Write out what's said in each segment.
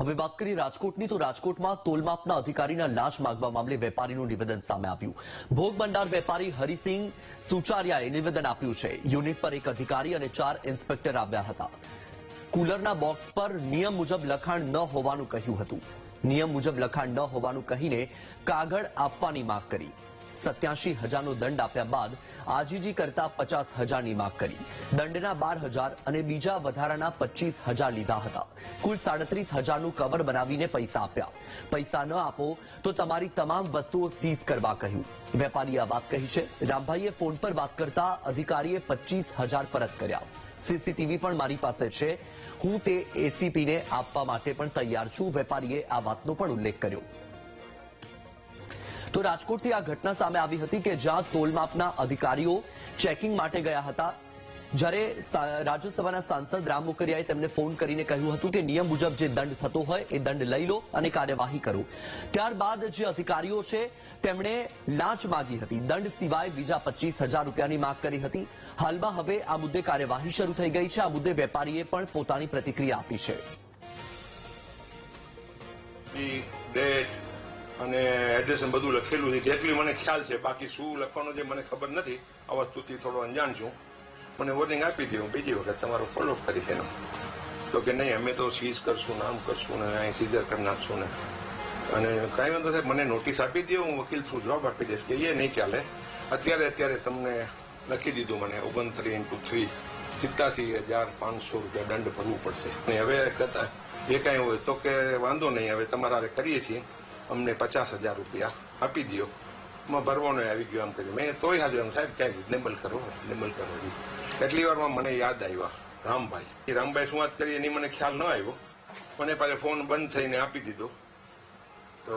હવે વાત કરીએ રાજકોટની, તો રાજકોટમાં તોલમાપના અધિકારીના લાશ માગવા મામલે વેપારીનું નિવેદન સામે આવ્યું. ભોગ ભંડાર વેપારી હરિસિંહ સુચારિયાએ નિવેદન આપ્યું છે. યુનિટ પર એક અધિકારી અને ચાર ઇન્સ્પેક્ટર આવ્યા હતા. કુલરના બોક્સ પર નિયમ મુજબ લખાણ ન હોવાનું કહ્યું હતું. નિયમ મુજબ લખાણ ન હોવાનું કહીને કાગળ આપવાની માંગ કરી. સત્યાસી હજારનો દંડ આપ્યા બાદ આજીજી કરતા પચાસ હજારની માંગ કરી. દંડના બાર હજાર અને બીજા વધારાના પચીસ હજાર લીધા હતા. કુલ સાડત્રીસ હજારનું કવર બનાવીને પૈસા આપ્યા. પૈસા ન આપો તો તમારી તમામ વસ્તુઓ સીઝ કરવા કહ્યું. વેપારીએ વાત કહી છે. રામભાઈએ ફોન પર વાત કરતા અધિકારીએ પચીસ હજાર પરત કર્યા. સીસીટીવી પણ મારી પાસે છે. હું તે એસીપીને આપવા માટે પણ તૈયાર છું. વેપારીએ આ વાતનો પણ ઉલ્લેખ કર્યો. તો રાજકોટથી આ ઘટના સામે આવી હતી કે જ્યાં તોલમાપના અધિકારીઓ ચેકિંગ માટે ગયા હતા. જ્યારે રાજ્યસભાના સાંસદ રામ મોકરિયાએ તેમને ફોન કરીને કહ્યું હતું કે નિયમ મુજબ જે દંડ થતો હોય એ દંડ લઈ લો અને કાર્યવાહી કરો. ત્યારબાદ જે અધિકારીઓ છે, તેમણે લાંચ માગી હતી. દંડ સિવાય બીજા પચીસ રૂપિયાની માંગ કરી હતી. હાલમાં હવે આ મુદ્દે કાર્યવાહી શરૂ થઈ ગઈ છે. આ મુદ્દે વેપારીએ પણ પોતાની પ્રતિક્રિયા આપી છે. અને એડ્રેસ બધું લખેલું છે. જેટલી મને ખ્યાલ છે, બાકી શું લખવાનું છે મને ખબર નથી. આ વસ્તુથી થોડો અંજાણ છું. મને વોર્નિંગ આપી દે હું બીજી વખત તમારો ફોલો કરીશ એનો. તો કે નહીં, અમે તો સીઝ કરશું નામ કરશું ને અહીં સીઝર કરી નાખશું ને. અને કાંઈ વાંધો સાહેબ, મને નોટિસ આપી દે હું વકીલ છું જવાબ આપી દઈશ. કે એ નહીં ચાલે. અત્યારે અત્યારે તમને લખી દીધું મને ઓગણત્રીસ ઇન્ટુ થ્રી. સિત્તાસી હજાર પાંચસો રૂપિયા દંડ ભરવું પડશે. અને હવે જે કાંઈ હોય તો કે વાંધો નહીં. હવે તમારા કરીએ છીએ. અમને પચાસ હજાર રૂપિયા આપી દો માં ભરવાનો આવી ગયો આમ કર્યું મેં તોય હાજર એમ સાહેબ ક્યાંક રિઝનેબલ કરો. રિઝનેબલ કરો. એટલી વારમાં મને યાદ આવ્યા રામભાઈ. એ રામભાઈ શું વાત કરી એની મને ખ્યાલ ન આવ્યો. મને પાછો ફોન બંધ થઈને આપી દીધો. તો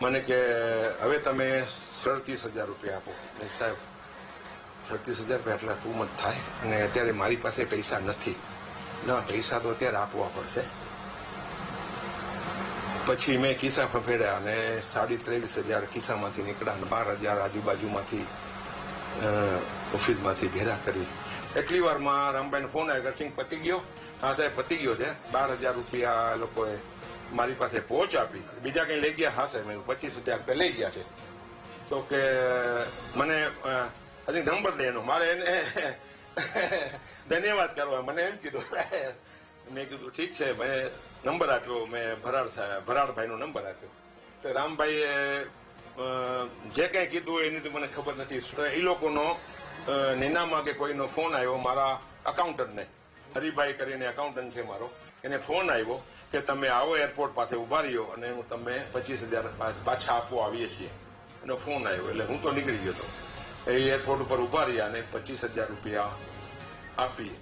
મને કે હવે તમે સડત્રીસ હજાર રૂપિયા આપો. સાહેબ સડત્રીસ હજાર રૂપિયા એટલા ટુ મચ થાય અને અત્યારે મારી પાસે પૈસા નથી. ના પૈસા તો અત્યારે આપવા પડશે. પછી મેં ખિસ્સા ફફેડ્યા અને સાડી ત્રેવીસ હજાર ખિસ્સામાંથી નીકળ્યા બાર હજાર આજુબાજુમાંથી ઓફિસમાંથી ભેરા કરી. એટલી વારમાં રામભાઈને ફોન આવ્યો સિંહ પતી ગયો. હા સાહેબ, પતી ગયો છે. બાર હજાર રૂપિયા લોકોએ મારી પાસે પહોંચ આપી. બીજા કંઈ લઈ ગયા? હા સાહેબ, મેં પચીસ હજાર રૂપિયા લઈ ગયા છે. તો કે, મને હજી નંબર દે એનો મારે એને ધન્યવાદ કરવા, મને એમ કીધું મેં કીધું, ઠીક છે, મેં નંબર આપ્યો, મેં ભરાડ ભરાડભાઈનો નંબર આપ્યો. તો રામભાઈએ જે કંઈ કીધું એની તો મને ખબર નથી. એ લોકોનો નીનામાં કે કોઈનો ફોન આવ્યો મારા અકાઉન્ટન્ટને હરિભાઈ કરીને એકાઉન્ટન્ટ છે મારો. એને ફોન આવ્યો કે તમે આવો એરપોર્ટ પાસે ઊભા રહ્યો અને હું તમને પચીસ હજાર પાછા આપવા આવીએ છીએ. એનો ફોન આવ્યો એટલે હું તો નીકળી ગયો હતો એ એરપોર્ટ ઉપર ઊભા રહ્યા અને પચીસ હજાર રૂપિયા આપી